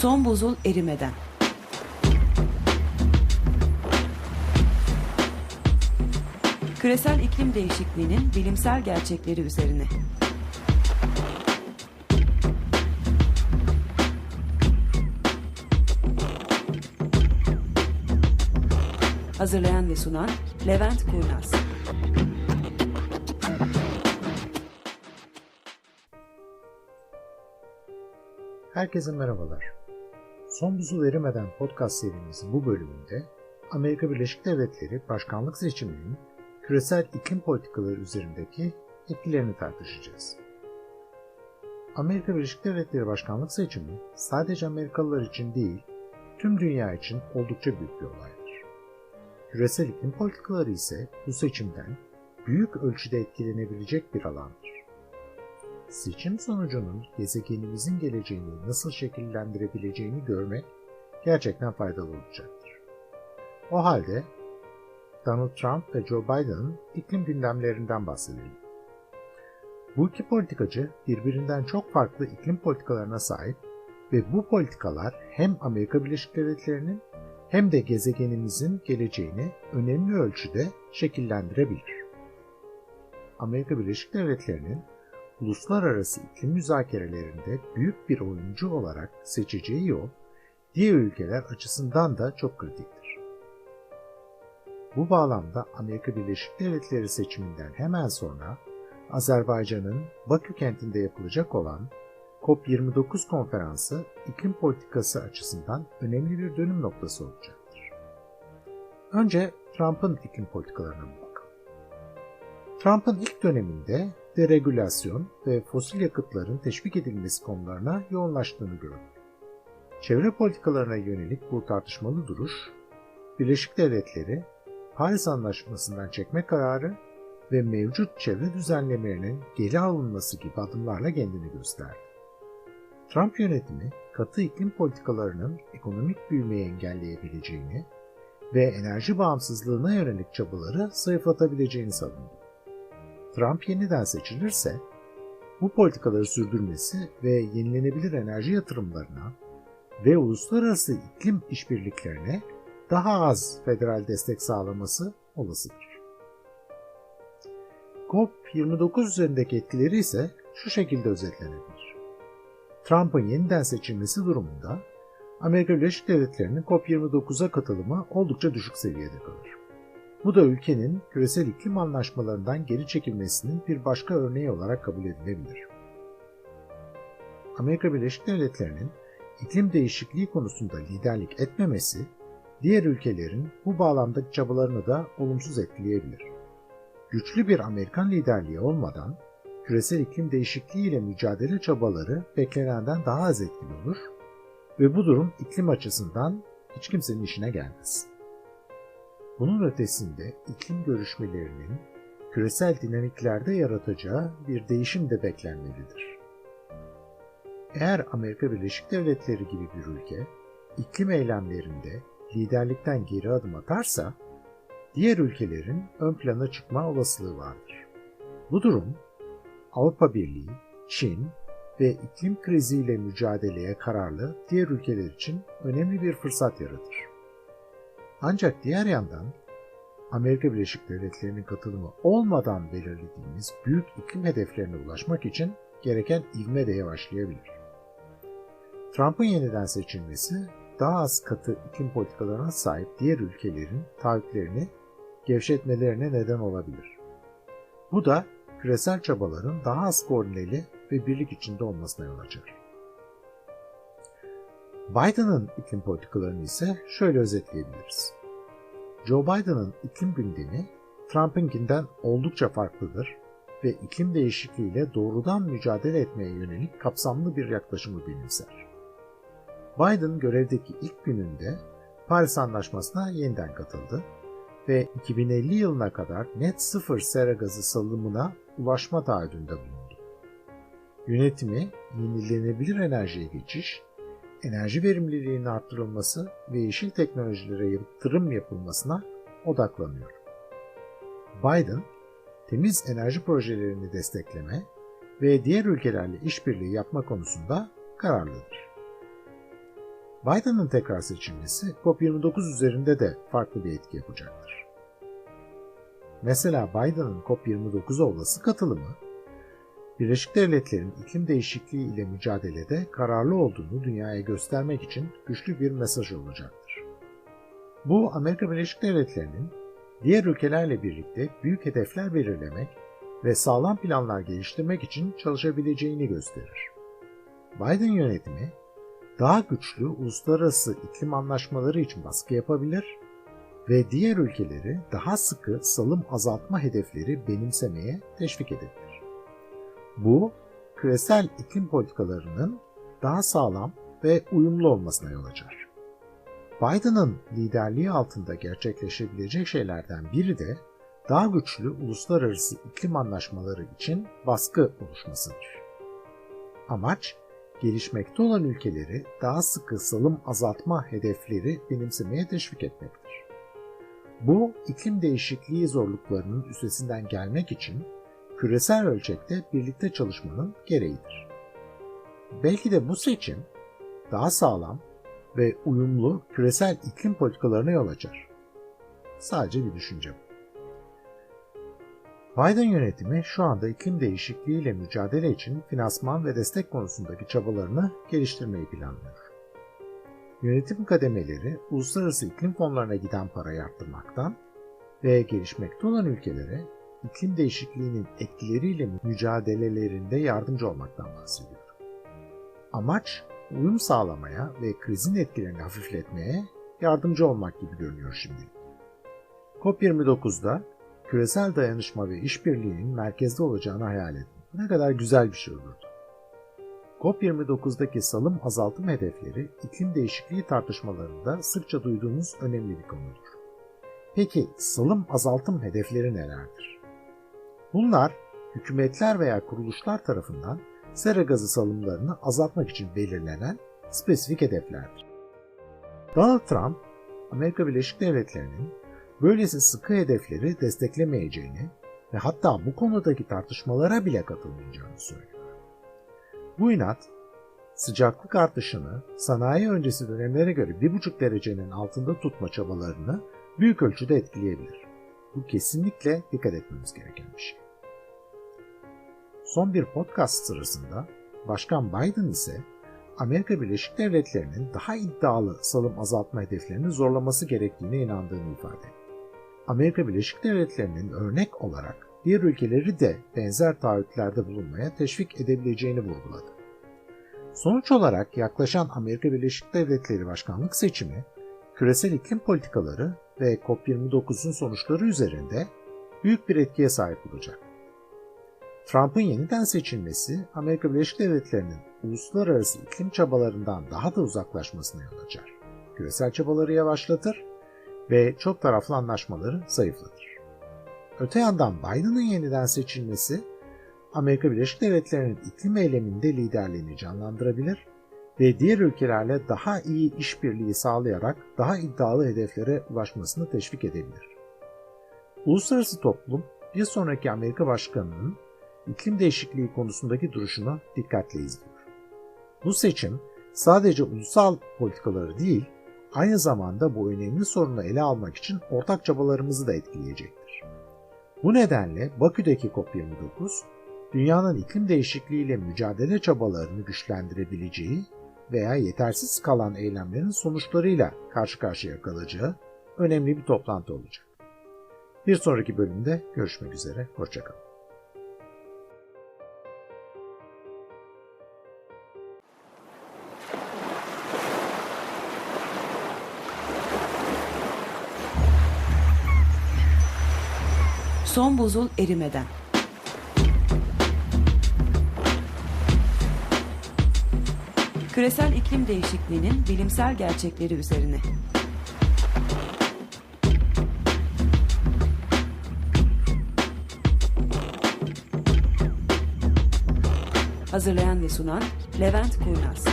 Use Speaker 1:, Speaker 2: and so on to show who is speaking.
Speaker 1: Son buzul erimeden. Küresel iklim değişikliğinin bilimsel gerçekleri üzerine. Hazırlayan ve sunan Levent Kurnaz.
Speaker 2: Herkese merhabalar. Son buzul erimeden podcast serimizin bu bölümünde Amerika Birleşik Devletleri başkanlık seçiminin küresel iklim politikaları üzerindeki etkilerini tartışacağız. Amerika Birleşik Devletleri başkanlık seçimi sadece Amerikalılar için değil, tüm dünya için oldukça büyük bir olaydır. Küresel iklim politikaları ise bu seçimden büyük ölçüde etkilenebilecek bir alandır. Seçim sonucunun gezegenimizin geleceğini nasıl şekillendirebileceğini görmek gerçekten faydalı olacaktır. O halde Donald Trump ve Joe Biden'ın iklim gündemlerinden bahsedelim. Bu iki politikacı birbirinden çok farklı iklim politikalarına sahip ve bu politikalar hem Amerika Birleşik Devletleri'nin hem de gezegenimizin geleceğini önemli ölçüde şekillendirebilir. Amerika Birleşik Devletleri'nin uluslararası iklim müzakerelerinde büyük bir oyuncu olarak seçeceği yol diğer ülkeler açısından da çok kritiktir. Bu bağlamda Amerika Birleşik Devletleri seçiminden hemen sonra Azerbaycan'ın Bakü kentinde yapılacak olan COP29 konferansı iklim politikası açısından önemli bir dönüm noktası olacaktır. Önce Trump'ın iklim politikalarına bakalım. Trump'ın ilk döneminde deregülasyon ve fosil yakıtların teşvik edilmesi konularına yoğunlaştığını gördük. Çevre politikalarına yönelik bu tartışmalı duruş, Birleşik Devletleri Paris Anlaşması'ndan çekme kararı ve mevcut çevre düzenlemelerinin geri alınması gibi adımlarla kendini gösterdi. Trump yönetimi katı iklim politikalarının ekonomik büyümeyi engelleyebileceğini ve enerji bağımsızlığına yönelik çabaları zayıflatabileceğini savundu. Trump yeniden seçilirse bu politikaları sürdürmesi ve yenilenebilir enerji yatırımlarına ve uluslararası iklim işbirliklerine daha az federal destek sağlaması olasıdır. COP29 üzerindeki etkileri ise şu şekilde özetlenebilir. Trump'ın yeniden seçilmesi durumunda Amerika Birleşik Devletleri'nin COP29'a katılımı oldukça düşük seviyede kalır. Bu da ülkenin küresel iklim anlaşmalarından geri çekilmesinin bir başka örneği olarak kabul edilebilir. Amerika Birleşik Devletleri'nin iklim değişikliği konusunda liderlik etmemesi, diğer ülkelerin bu bağlamdaki çabalarını da olumsuz etkileyebilir. Güçlü bir Amerikan liderliği olmadan küresel iklim değişikliği ile mücadele çabaları beklenenden daha az etkili olur ve bu durum iklim açısından hiç kimsenin işine gelmez. Bunun ötesinde iklim görüşmelerinin küresel dinamiklerde yaratacağı bir değişim de beklenmelidir. Eğer Amerika Birleşik Devletleri gibi bir ülke iklim eylemlerinde liderlikten geri adım atarsa, diğer ülkelerin ön plana çıkma olasılığı vardır. Bu durum Avrupa Birliği, Çin ve iklim kriziyle mücadeleye kararlı diğer ülkeler için önemli bir fırsat yaratır. Ancak diğer yandan Amerika Birleşik Devletleri'nin katılımı olmadan belirlediğimiz büyük iklim hedeflerine ulaşmak için gereken ivme de yavaşlayabilir. Trump'ın yeniden seçilmesi daha az katı iklim politikalarına sahip diğer ülkelerin taahhütlerini gevşetmelerine neden olabilir. Bu da küresel çabaların daha az koordineli ve birlik içinde olmasına yol açar. Biden'ın iklim politikalarını ise şöyle özetleyebiliriz. Joe Biden'ın iklim gündemi Trump'ınkinden oldukça farklıdır ve iklim değişikliğiyle doğrudan mücadele etmeye yönelik kapsamlı bir yaklaşımı benimser. Biden görevdeki ilk gününde Paris Anlaşması'na yeniden katıldı ve 2050 yılına kadar net sıfır sera gazı salımına ulaşma taahhüdünde bulundu. Yönetimi yenilenebilir enerjiye geçiş, enerji verimliliğinin arttırılması ve yeşil teknolojilere yatırım yapılmasına odaklanıyor. Biden, temiz enerji projelerini destekleme ve diğer ülkelerle işbirliği yapma konusunda kararlıdır. Biden'ın tekrar seçilmesi COP29 üzerinde de farklı bir etki yapacaktır. Mesela Biden'ın COP29'a olası katılımı, Birleşik Devletler'in iklim değişikliği ile mücadelede kararlı olduğunu dünyaya göstermek için güçlü bir mesaj olacaktır. Bu Amerika Birleşik Devletleri'nin diğer ülkelerle birlikte büyük hedefler belirlemek ve sağlam planlar geliştirmek için çalışabileceğini gösterir. Biden yönetimi daha güçlü uluslararası iklim anlaşmaları için baskı yapabilir ve diğer ülkeleri daha sıkı salım azaltma hedefleri benimsemeye teşvik edebilir. Bu, küresel iklim politikalarının daha sağlam ve uyumlu olmasına yol açar. Biden'ın liderliği altında gerçekleşebilecek şeylerden biri de daha güçlü uluslararası iklim anlaşmaları için baskı oluşmasıdır. Amaç, gelişmekte olan ülkeleri daha sıkı salım azaltma hedefleri benimsemeye teşvik etmektir. Bu, iklim değişikliği zorluklarının üstesinden gelmek için küresel ölçekte birlikte çalışmanın gereğidir. Belki de bu seçim daha sağlam ve uyumlu küresel iklim politikalarına yol açar. Sadece bir düşünce bu. Biden yönetimi şu anda iklim değişikliğiyle mücadele için finansman ve destek konusundaki çabalarını geliştirmeyi planlıyor. Yönetim kademeleri uluslararası iklim fonlarına giden parayı arttırmaktan ve gelişmekte olan ülkelere iklim değişikliğinin etkileriyle mücadelelerinde yardımcı olmaktan bahsediyor. Amaç uyum sağlamaya ve krizin etkilerini hafifletmeye yardımcı olmak gibi görünüyor şimdi. COP29'da küresel dayanışma ve işbirliğinin merkezde olacağını hayal edin. Ne kadar güzel bir şey olurdu. COP29'daki salım azaltım hedefleri iklim değişikliği tartışmalarında sıkça duyduğumuz önemli bir konudur. Peki salım azaltım hedefleri nelerdir? Bunlar hükümetler veya kuruluşlar tarafından sera gazı salımlarını azaltmak için belirlenen spesifik hedeflerdir. Donald Trump, Amerika Birleşik Devletleri'nin böylesi sıkı hedefleri desteklemeyeceğini ve hatta bu konudaki tartışmalara bile katılmayacağını söylüyor. Bu inat, sıcaklık artışını sanayi öncesi dönemlere göre 1,5 derecenin altında tutma çabalarını büyük ölçüde etkileyebilir. Bu kesinlikle dikkat etmemiz gereken bir şey. Son bir podcast sırasında Başkan Biden ise Amerika Birleşik Devletleri'nin daha iddialı salım azaltma hedeflerini zorlaması gerektiğine inandığını ifade etti. Amerika Birleşik Devletleri'nin örnek olarak diğer ülkeleri de benzer taahhütlerde bulunmaya teşvik edebileceğini vurguladı. Sonuç olarak yaklaşan Amerika Birleşik Devletleri başkanlık seçimi, küresel iklim politikaları ve COP29'un sonuçları üzerinde büyük bir etkiye sahip olacak. Trump'ın yeniden seçilmesi Amerika Birleşik Devletleri'nin uluslararası iklim çabalarından daha da uzaklaşmasına yol açar. Küresel çabaları yavaşlatır ve çok taraflı anlaşmaları zayıflatır. Öte yandan Biden'ın yeniden seçilmesi Amerika Birleşik Devletleri'nin iklim eyleminde liderliğini canlandırabilir ve diğer ülkelerle daha iyi işbirliği sağlayarak daha iddialı hedeflere ulaşmasını teşvik edebilir. Uluslararası toplum bir sonraki Amerika Başkanı'nın iklim değişikliği konusundaki duruşunu dikkatle izliyor. Bu seçim sadece ulusal politikaları değil, aynı zamanda bu önemli sorunu ele almak için ortak çabalarımızı da etkileyecektir. Bu nedenle Bakü'deki COP29, dünyanın iklim değişikliğiyle mücadele çabalarını güçlendirebileceği veya yetersiz kalan eylemlerin sonuçlarıyla karşı karşıya kalacağı önemli bir toplantı olacak. Bir sonraki bölümde görüşmek üzere, hoşçakalın.
Speaker 1: Son buzul erimeden. Küresel iklim değişikliğinin bilimsel gerçekleri üzerine. Hazırlayan ve sunan Levent Kurnaz.